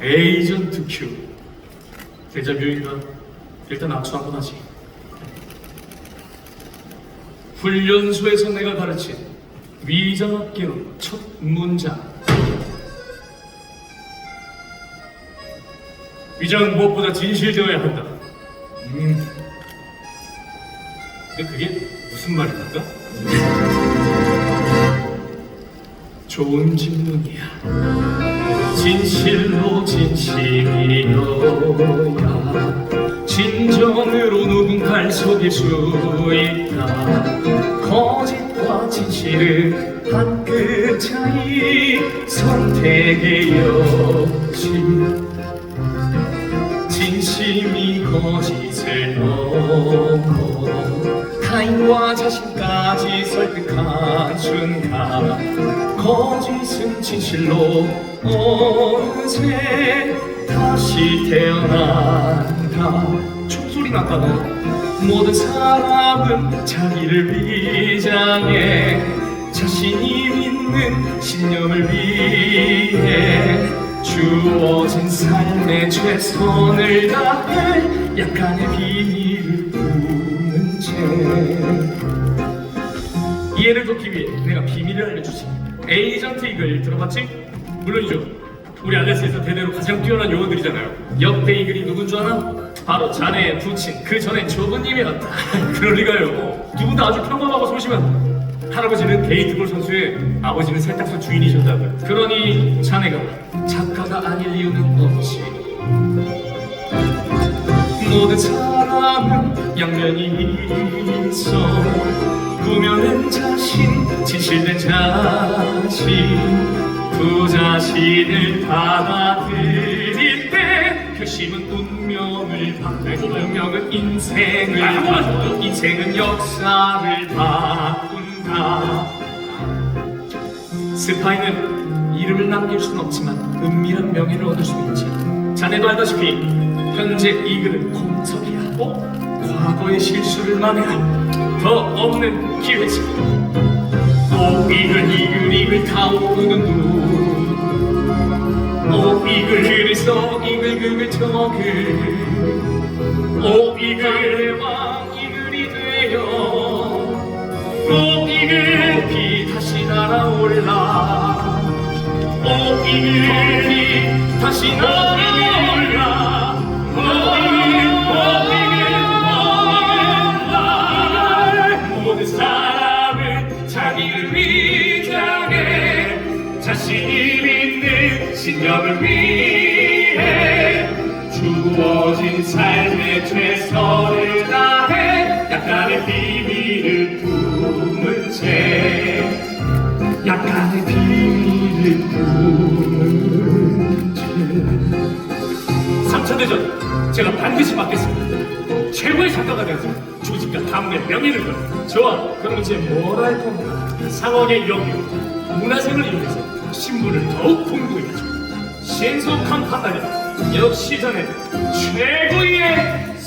에이전트 큐. 데자뷰인가? 일단 악수 한번 하지. 훈련소에서 내가 가르친 위장학계로 첫 문장. 위장은 무엇보다 진실되어야 한다. 음. 근데 그게 무슨 말입니까? 좋은 질문이야. 진실로 진심이어야 진정으로 누군가를 속일 수 있다. 거짓과 진실은 한 끗 차이 선택의 여지. 진심이 거짓 자신까지 설득한 순간 거짓은 진실로 어느새 다시 태어난다. 총소리 났다고 모든 사람은 자기를 위장해 자신이 믿는 신념을 위해 주어진 삶의 최선을 다해 약간의 비밀을 품은 채 이해를 돕기 위해 내가 비밀을 알려주지. 에이전트 이글 들어봤지? 물론이죠. 우리 알레스에서 대대로 가장 뛰어난 요원들이잖아요. 역대 이글이 누군 줄 아나? 바로 자네의 부친 그 전에 조부님이었다. 그럴 리가요. 두 분 다 아주 평범하고 소심한 할아버지는 게이트볼 선수의 아버지는 세탁소 주인이셨다고요. 그러니 자네가 작가가 아닐 이유는 없지. 모든 사람은 양면이 있어 구면은 자신 진실된 자신 두 자신을 받아들일 때 결심은 운명을 바꾸고 운명은 인생을 바꾸고 인생은 역사를 바꾼다 스파이는 이름을 남길 수는 없지만 은밀한 명예를 얻을 수 있지. 자네도 알다시피 현재 이 글은 공석이야. 어? 과거의 실수를 만회할 더 없는 기회지. 오 이글 이글 이글 타오르는 눈. 오 이글 써 이글 글을 저글. 오 이글의 왕 이글이 되어 오 이글 비 다시 날아올라 오 이글 비 다시 날아올라 자신이 믿는 신념을 위해 주어진 삶의 최선을 다해 약간의 비밀을 품은 채 약간의 비밀을 품은 채. 3차대전 제가 반드시 받겠습니다. 최고의 작가가 되어서 조직과 다음의 명예를 걸 좋아 그럼 이제 뭘할 건가 상황의 여유 문화생을 이용해서 신문을 더욱 풍부해야죠. 신속한 판단이 역시 전에 최고의